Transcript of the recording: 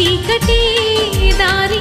చీకటి దారి